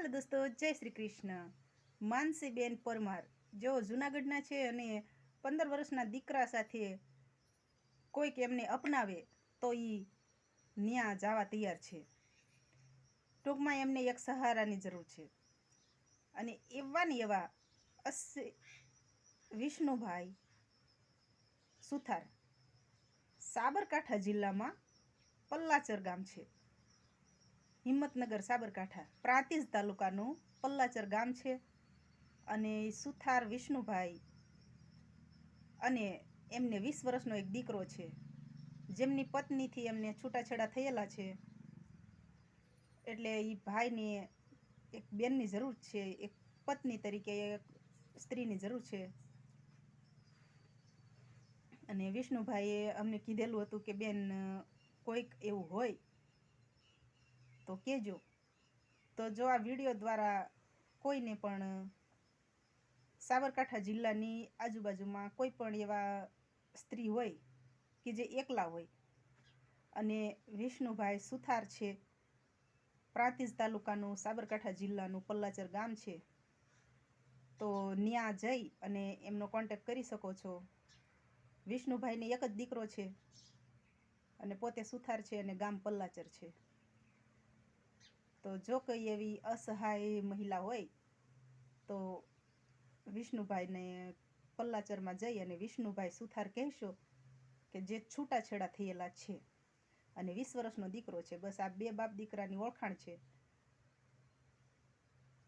હાલો દોસ્તો, જય શ્રી કૃષ્ણ. માનસીબેન પરમાર. જેઓ જૂનાગઢના છે અને પંદર વર્ષના દીકરા સાથે કોઈક એમને અપનાવે, તો એ ન્યા જવા તૈયાર છે. ટૂંકમાં એમને એક સહારાની જરૂર છે. અને એવા ને એવા અસી વિષ્ણુભાઈ સુથાર. સાબરકાંઠા જિલ્લામાં પલ્લાચર ગામ છે. હિંમતનગર, સાબરકાંઠા પ્રાંતિજ તાલુકાનું પલ્લાચર ગામ છે અને સુથાર વિષ્ણુભાઈ અને એમને વીસ વર્ષનો એક દીકરો છે. જેમની પત્નીથી એમને છૂટાછેડા થયેલા છે. એટલે એ ભાઈને એક બેનની જરૂર છે, એક પત્ની તરીકે એક સ્ત્રીની જરૂર છે. અને વિષ્ણુભાઈએ અમને કીધેલું હતું કે બેન કોઈક એવું હોય તો કહેજો. તો જો આ વીડિયો દ્વારા કોઈને પણ સાબરકાંઠા જિલ્લાની આજુબાજુમાં કોઈ પણ એવા સ્ત્રી હોય કે જે એકલા હોય અને વિષ્ણુભાઈ સુથાર છે, પ્રાંતિજ તાલુકાનું સાબરકાંઠા જિલ્લાનું પલ્લાચર ગામ છે, તો ત્યાં જઈ અને એમનો કોન્ટેક કરી શકો છો. વિષ્ણુભાઈને એક જ દીકરો છે અને પોતે સુથાર છે અને ગામ પલ્લાચર છે. તો જો કોઈ એવી અસહાય મહિલા હોય, તો વિષ્ણુભાઈને પલ્લાચરમાં જઈ અને વિષ્ણુભાઈ સુથાર કહેશો કે જે છૂટાછેડા થયેલા છે અને વીસ વર્ષનો દીકરો છે. બસ આ બે બાપ દીકરાની ઓળખાણ છે.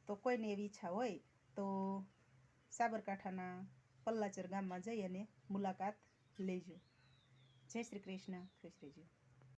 તો કોઈને એવી ઈચ્છા હોય તો સાબરકાંઠાના પલ્લાચર ગામમાં જઈ અને મુલાકાત લેજો. જય શ્રી કૃષ્ણ. ખુશ રહેજો